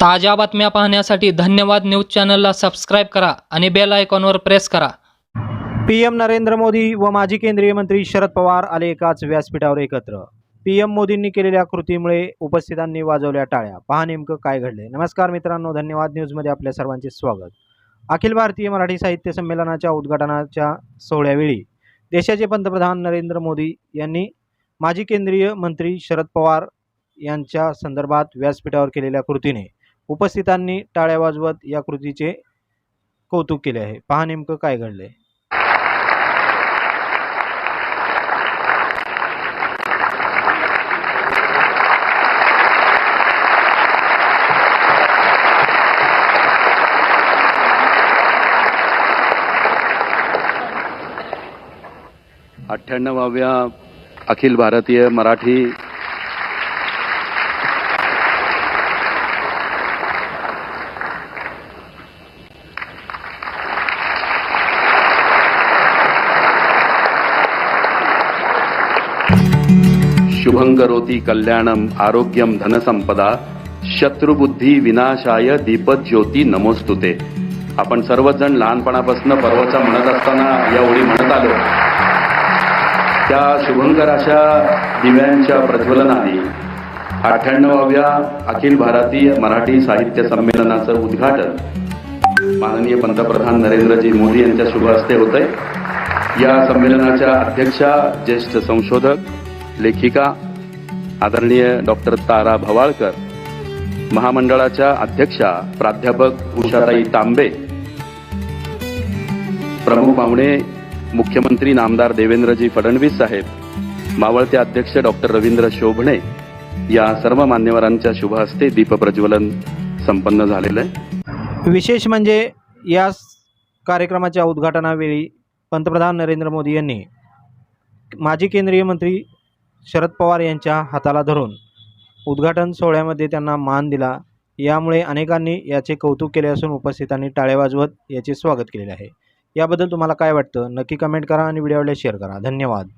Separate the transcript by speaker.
Speaker 1: ताज्या बातम्या पाहण्यासाठी धन्यवाद न्यूज चॅनलला सबस्क्राईब करा आणि बेल आयकॉनवर प्रेस करा
Speaker 2: पी एम नरेंद्र मोदी व माजी केंद्रीय मंत्री शरद पवार आले एकाच व्यासपीठावर एकत्र पी एम मोदींनी केलेल्या कृतीमुळे उपस्थितांनी वाजवल्या टाळ्या पहा नेमकं काय घडले नमस्कार मित्रांनो धन्यवाद न्यूजमध्ये आपल्या सर्वांचे स्वागत अखिल भारतीय मराठी साहित्य संमेलनाच्या उद्घाटनाच्या सोहळ्यावेळी देशाचे पंतप्रधान नरेंद्र मोदी यांनी माजी केंद्रीय मंत्री शरद पवार यांच्या संदर्भात व्यासपीठावर केलेल्या कृतीने उपस्थितांनी टाळ्या वाजवत या कृतीचे कौतुक केले आहे पहा नेमकं काय घडलंय
Speaker 3: अठ्ठ्याण्णवाव्या अखिल भारतीय मराठी शुभं कल्याणम आरोग्यम धनसंपदा शत्रुबुद्धी विनाशाय दीपज्योती नमोस्तुते आपण सर्वजण लहानपणापासून पर्वचा म्हणत असताना या ओळी म्हणत आलो त्या शुभंकर अशा दिव्यांच्या प्रज्वलनाने अठ्ठ्याण्णवाव्या अखिल भारतीय मराठी साहित्य संमेलनाचं उद्घाटन माननीय पंतप्रधान नरेंद्रजी मोदी यांच्या शुभ हस्ते होत या संमेलनाच्या अध्यक्षा ज्येष्ठ संशोधक लेखिका आदरणीय डॉक्टर तारा भवाळकर महामंडळाच्या अध्यक्षा प्राध्यापक उषाताई तांबे प्रमुख पाहुणे मुख्यमंत्री नामदार देवेंद्रजी फडणवीस साहेब मावळते अध्यक्ष डॉक्टर रवींद्र शोभणे या सर्व मान्यवरांच्या शुभ हस्ते दीपप्रज्वलन संपन्न झालेलं
Speaker 2: आहे विशेष म्हणजे या कार्यक्रमाच्या उद्घाटनावेळी पंतप्रधान नरेंद्र मोदी यांनी माजी केंद्रीय मंत्री शरद पवार यांच्या हाताला धरून उद्घाटन सोहळ्यामध्ये त्यांना मान दिला यामुळे अनेकांनी याचे कौतुक केले असून उपस्थितांनी टाळ्या वाजवत याचे स्वागत केलेले आहे याबद्दल तुम्हाला काय वाटतं नक्की कमेंट करा आणि व्हिडिओला शेअर करा धन्यवाद